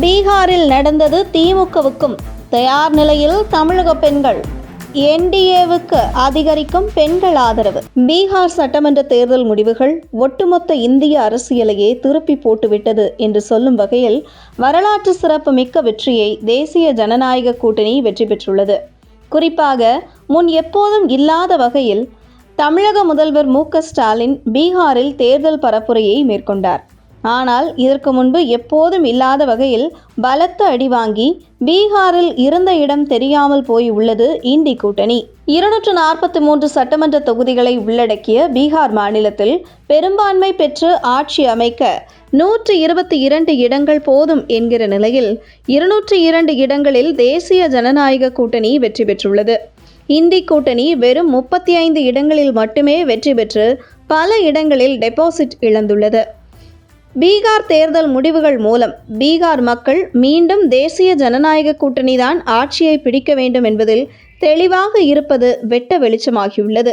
பீகாரில் நடந்தது திமுகவுக்கும். தயார் நிலையில் தமிழக பெண்கள். என்டிஏவுக்கு அதிகரிக்கும் பெண்கள் ஆதரவு. பீகார் சட்டமன்ற தேர்தல் முடிவுகள் ஒட்டுமொத்த இந்திய அரசியலையே திருப்பி போட்டுவிட்டது என்று சொல்லும் வகையில் வரலாற்று சிறப்பு மிக்க வெற்றியை தேசிய ஜனநாயக கூட்டணி வெற்றி பெற்றுள்ளது. குறிப்பாக முன் எப்போதும் இல்லாத வகையில் தமிழக முதல்வர் மு ஸ்டாலின் பீகாரில் தேர்தல் பரப்புரையை மேற்கொண்டார். ஆனால் இதற்கு முன்பு எப்போதும் இல்லாத வகையில் பலத்த அடி வாங்கி பீகாரில் இருந்த இடம் தெரியாமல் போய் உள்ளது இந்தி கூட்டணி. இருநூற்று நாற்பத்தி மூன்று சட்டமன்ற தொகுதிகளை உள்ளடக்கிய பீகார் மாநிலத்தில் பெரும்பான்மை பெற்று ஆட்சி அமைக்க நூற்று இருபத்தி இரண்டு இடங்கள் போதும் என்கிற நிலையில் இருநூற்று இரண்டு இடங்களில் தேசிய ஜனநாயக கூட்டணி வெற்றி பெற்றுள்ளது. இந்தி கூட்டணி வெறும் முப்பத்தி ஐந்து இடங்களில் மட்டுமே வெற்றி பெற்று பல இடங்களில் டெபாசிட் இழந்துள்ளது. பீகார் தேர்தல் முடிவுகள் மூலம் பீகார் மக்கள் மீண்டும் தேசிய ஜனநாயக கூட்டணிதான் ஆட்சியை பிடிக்க வேண்டும் என்பதில் தெளிவாக இருப்பது வெட்ட வெளிச்சமாகியுள்ளது.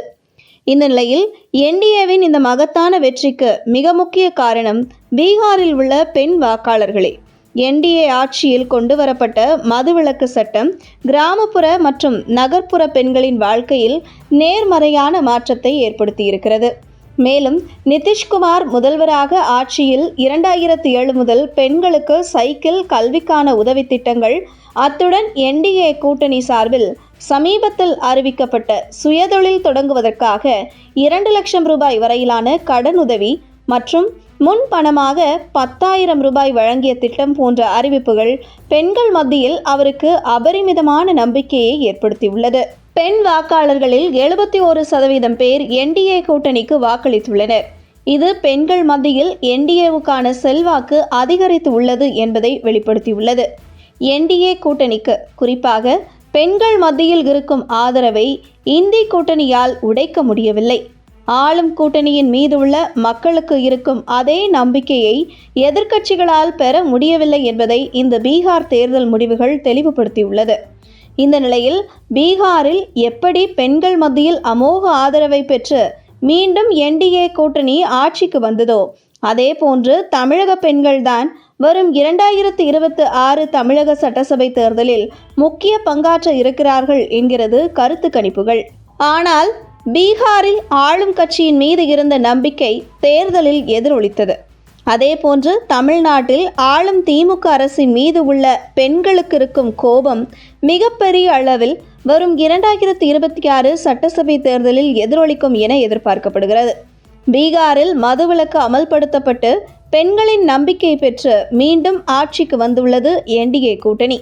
இந்த நிலையில் என்டிஏவின் இந்த மகத்தான வெற்றிக்கு மிக முக்கிய காரணம் பீகாரில் உள்ள பெண் வாக்காளர்களே. என்டிஏ ஆட்சியில் கொண்டு வரப்பட்ட மதுவிலக்கு சட்டம் கிராமப்புற மற்றும் நகர்ப்புற பெண்களின் வாழ்க்கையில் நேர்மறையான மாற்றத்தை ஏற்படுத்தியிருக்கிறது. மேலும் நிதிஷ்குமார் முதல்வராக ஆட்சியில் இரண்டாயிரத்து ஏழு முதல் பெண்களுக்கு சைக்கிள் கல்விக்கான உதவி திட்டங்கள் அத்துடன் என்டிஏ கூட்டணி சார்பில் சமீபத்தில் அறிவிக்கப்பட்ட சுயதொழில் தொடங்குவதற்காக இரண்டு லட்சம் ரூபாய் வரையிலான கடனுதவி மற்றும் முன் பணமாக பத்தாயிரம் ரூபாய் வழங்கிய திட்டம் போன்ற அறிவிப்புகள் பெண்கள் மத்தியில் அவருக்கு அபரிமிதமான நம்பிக்கையை ஏற்படுத்தியுள்ளது. பெண் வாக்காளர்களில் எழுபத்தி ஒரு சதவீதம் பேர் என்டிஏ கூட்டணிக்கு வாக்களித்துள்ளனர். இது பெண்கள் மத்தியில் என்டிஏவுக்கான செல்வாக்கு அதிகரித்து உள்ளது என்பதை வெளிப்படுத்தியுள்ளது. என்டிஏ கூட்டணிக்கு குறிப்பாக பெண்கள் மத்தியில் இருக்கும் ஆதரவை இந்தி கூட்டணியால் உடைக்க முடியவில்லை. ஆளும் கூட்டணியின் மீது உள்ள மக்களுக்கு இருக்கும் அதே நம்பிக்கையை எதிர்க்கட்சிகளால் பெற முடியவில்லை என்பதை இந்த பீகார் தேர்தல் முடிவுகள் தெளிவுபடுத்தியுள்ளது. இந்த நிலையில் பீகாரில் எப்படி பெண்கள் மத்தியில் அமோக ஆதரவை பெற்று மீண்டும் என்டிஏ கூட்டணி ஆட்சிக்கு வந்ததோ அதே போன்று தமிழக பெண்கள்தான் வரும் இரண்டாயிரத்து இருபத்தி ஆறு தமிழக சட்டசபை தேர்தலில் முக்கிய பங்காற்ற இருக்கிறார்கள் என்கிறது கருத்து கணிப்புகள். ஆனால் பீகாரில் ஆளும் கட்சியின் மீது இருந்த நம்பிக்கை தேர்தலில் எதிரொலித்தது. அதேபோன்று தமிழ்நாட்டில் ஆளும் திமுக அரசின் மீது உள்ள பெண்களுக்கு இருக்கும் கோபம் மிகப்பெரிய அளவில் வரும் இரண்டாயிரத்தி இருபத்தி ஆறு சட்டசபை தேர்தலில் எதிரொலிக்கும் என எதிர்பார்க்கப்படுகிறது. பீகாரில் மதுவிலக்கு அமல்படுத்தப்பட்டு பெண்களின் நம்பிக்கை பெற்று மீண்டும் ஆட்சிக்கு வந்துள்ளது என்டிஏ கூட்டணி.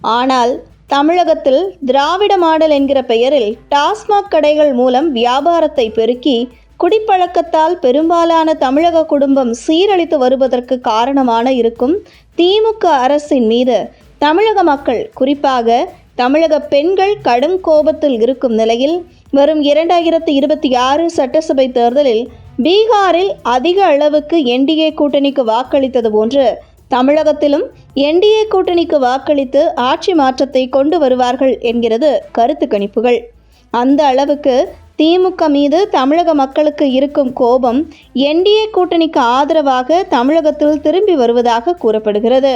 ஆனால் தமிழகத்தில் திராவிட மாடல் என்கிற பெயரில் டாஸ்மாக் கடைகள் மூலம் வியாபாரத்தை பெருக்கி குடிப்பழக்கத்தால் பெரும்பாலான தமிழக குடும்பம் சீரழித்து வருவதற்கு காரணமான இருக்கும் திமுக அரசின் மீது தமிழக மக்கள் குறிப்பாக தமிழக பெண்கள் கடும் கோபத்தில் இருக்கும் நிலையில் வரும் இரண்டாயிரத்தி இருபத்தி ஆறு சட்டசபை தேர்தலில் பீகாரில் அதிக அளவுக்கு என்டிஏ கூட்டணிக்கு வாக்களித்தது போன்று தமிழகத்திலும் என்டிஏ கூட்டணிக்கு வாக்களித்து ஆட்சி மாற்றத்தை கொண்டு வருவார்கள் என்கிறது கருத்து கணிப்புகள் அந்த அளவுக்கு திமுக மீது தமிழக மக்களுக்கு இருக்கும் கோபம் என்டிஏ கூட்டணிக்கு ஆதரவாக தமிழகத்தில் திரும்பி வருவதாக கூறப்படுகிறது.